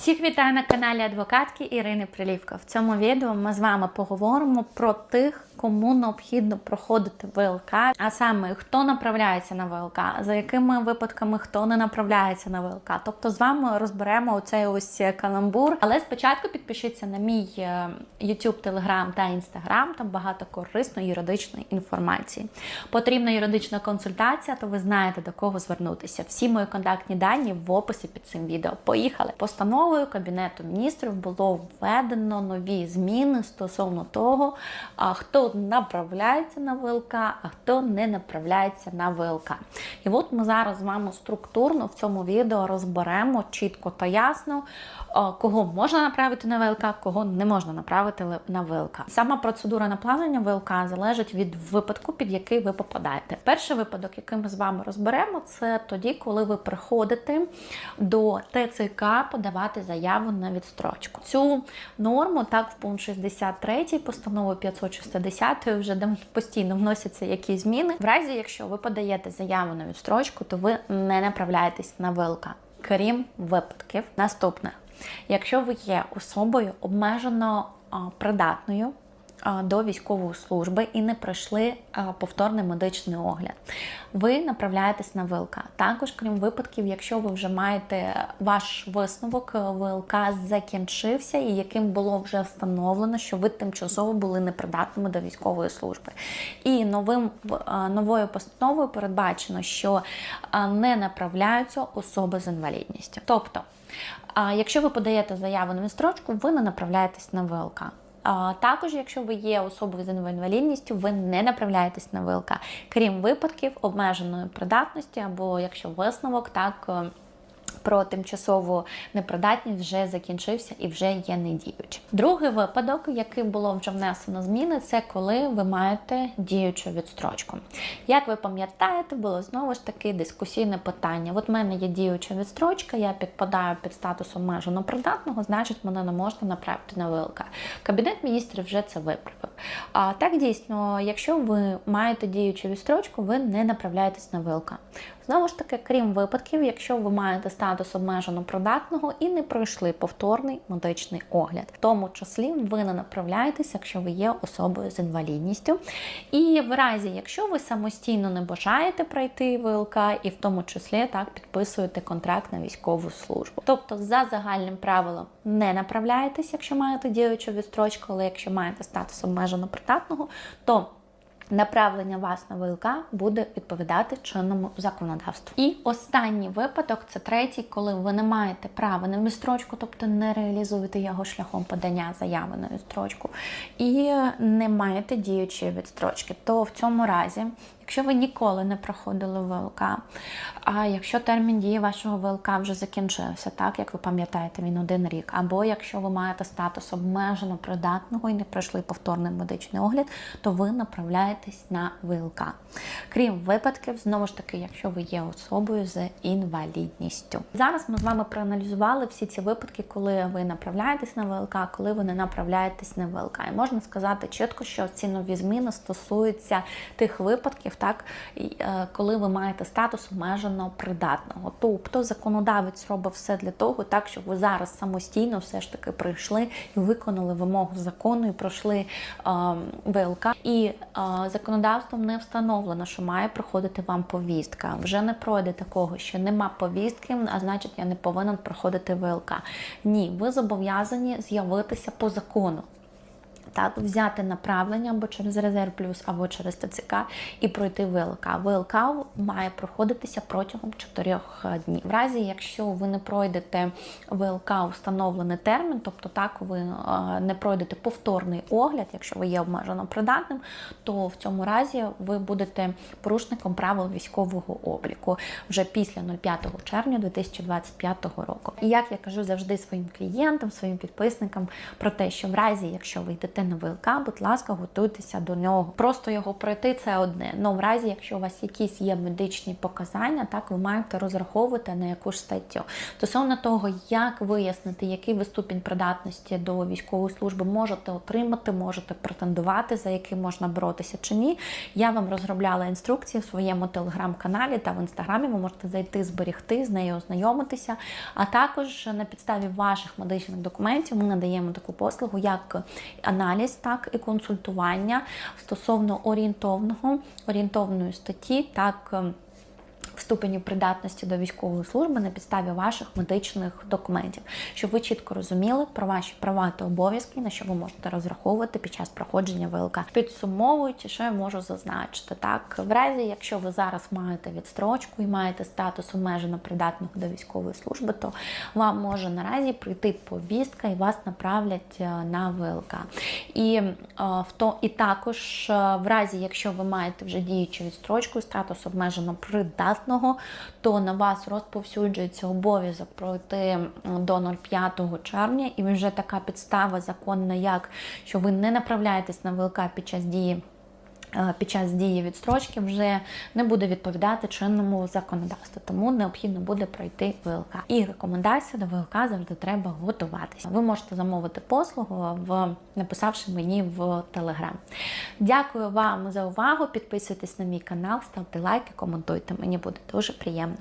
Всіх вітаю на каналі адвокатки Ірини Прилівка. В цьому відео ми з вами поговоримо про тих, кому необхідно проходити ВЛК, а саме хто направляється на ВЛК, за якими випадками хто не направляється на ВЛК. Тобто з вами розберемо оцей ось каламбур. Але спочатку підпишіться на мій е, YouTube, Telegram та Instagram. Там багато корисної юридичної інформації. Потрібна юридична консультація, то ви знаєте до кого звернутися. Всі мої контактні дані в описі під цим відео. Поїхали. Постановою Кабінету міністрів було введено нові зміни стосовно того, хто направляється на ВЛК, а хто не направляється на ВЛК. І от ми зараз з вами структурно в цьому відео розберемо чітко та ясно, кого можна направити на ВЛК, кого не можна направити на ВЛК. Сама процедура направлення ВЛК залежить від випадку, під який ви попадаєте. Перший випадок, який ми з вами розберемо, це тоді, коли ви приходите до ТЦК подавати заяву на відстрочку. Цю норму так в пункт 63 постанови 560 вже постійно вносяться якісь зміни. В разі, якщо ви подаєте заяву на відстрочку, то ви не направляєтесь на ВЛК. Крім випадків, наступне. Якщо ви є особою обмежено придатною до військової служби і не пройшли повторний медичний огляд, ви направляєтесь на ВЛК. Також, крім випадків, якщо ви вже маєте ваш висновок е, ВЛК закінчився, і яким було вже встановлено, що ви тимчасово були непридатними до військової служби. І новим е, новою постановою передбачено, що е, не направляються особи з інвалідністю. Тобто, якщо ви подаєте заяву на відстрочку, ви не направляєтесь на ВЛК. Також, якщо ви є особою з інвалідністю, ви не направляєтесь на ВЛК, крім випадків обмеженої придатності, або якщо висновок так. Про тимчасову непридатність вже закінчився і вже є недіючим. Другий випадок, який було вже внесено зміни, це коли ви маєте діючу відстрочку. Як ви пам'ятаєте, було знову ж таки дискусійне питання. От в мене є діюча відстрочка, я підпадаю під статус обмежено придатного, значить мене не можна направити на ВЛК. Кабінет міністрів вже це виправив. А так дійсно, якщо ви маєте діючу відстрочку, ви не направляєтесь на ВЛК. Знову ж таки, крім випадків, якщо ви маєте статус обмежено придатного і не пройшли повторний медичний огляд, в тому числі ви не направляєтесь, якщо ви є особою з інвалідністю. І в разі, якщо ви самостійно не бажаєте пройти ВЛК, і в тому числі так підписуєте контракт на військову службу. Тобто, за загальним правилом не направляєтесь, якщо маєте діючу відстрочку, але якщо маєте статус обмежено придатного, то Направлення вас на ВЛК буде відповідати чинному законодавству. І останній випадок це третій, коли ви не маєте права на відстрочку, тобто не реалізуєте його шляхом подання заяви на відстрочку, і не маєте діючої відстрочки. То в цьому разі, якщо ви ніколи не проходили ВЛК, а якщо термін дії вашого ВЛК вже закінчився, так як ви пам'ятаєте, він один рік, або якщо ви маєте статус обмежено придатного і не пройшли повторний медичний огляд, то ви направляєтесь на ВЛК. Крім випадків, знову ж таки, якщо ви є особою з інвалідністю. Зараз ми з вами проаналізували всі ці випадки, коли ви направляєтесь на ВЛК, коли ви не направляєтесь на ВЛК. І можна сказати чітко, що ці нові зміни стосуються тих випадків, так е, коли ви маєте статус обмежено придатного. Тобто законодавець робить все для того, так щоб ви зараз самостійно все ж таки прийшли і виконали вимогу закону і пройшли е, ВЛК. І е, законодавством не встановлено, що має проходити вам повістка. Вже не пройде такого, що нема повістки, а значить я не повинен проходити ВЛК. Ні, ви зобов'язані з'явитися по закону так, взяти направлення або через резерв плюс, або через ТЦК і пройти ВЛК. ВЛК має проходитися протягом 4 днів. В разі, якщо ви не пройдете ВЛК встановлений термін, тобто так ви е, не пройдете повторний огляд, якщо ви є обмежено придатним, то в цьому разі ви будете порушником правил військового обліку вже після 05 червня 2025 року. І як я кажу завжди своїм клієнтам, своїм підписникам про те, що в разі, якщо ви йдете на ВЛК, будь ласка, готуйтеся до нього. Просто його пройти це одне. Ну в разі, якщо у вас якісь є медичні показання, так ви маєте розраховувати на яку ж статтю. Стосовно того, як вияснити, який ви ступінь придатності до військової служби можете отримати, можете претендувати, за яким можна боротися чи ні. Я вам розробляла інструкції в своєму телеграм-каналі та в інстаграмі. Ви можете зайти, зберегти, з нею ознайомитися. А також на підставі ваших медичних документів ми надаємо таку послугу, як аналіз, так і консультування стосовно орієнтовного орієнтовної статті, так. Ступені придатності до військової служби на підставі ваших медичних документів, щоб ви чітко розуміли про ваші права та обов'язки, на що ви можете розраховувати під час проходження ВЛК. Підсумовуючи, що я можу зазначити, так в разі, якщо ви зараз маєте відстрочку і маєте статус обмежено придатного до військової служби, то вам може наразі прийти повістка і вас направлять е, на ВЛК. І е, в то і також е, в разі, якщо ви маєте вже діючу відстрочку, статус обмежено придатного, то на вас розповсюджується обов'язок пройти до 05 червня, і вже така підстава законна, як що ви не направляєтесь на ВЛК під час дії. Е, Під час дії відстрочки вже не буде відповідати чинному законодавству, тому необхідно буде пройти ВЛК. І рекомендація до ВЛК завжди треба готуватися. Ви можете замовити послугу, в написавши мені в Телеграм. Дякую вам за увагу. Підписуйтесь на мій канал, ставте лайки, коментуйте. Мені буде дуже приємно.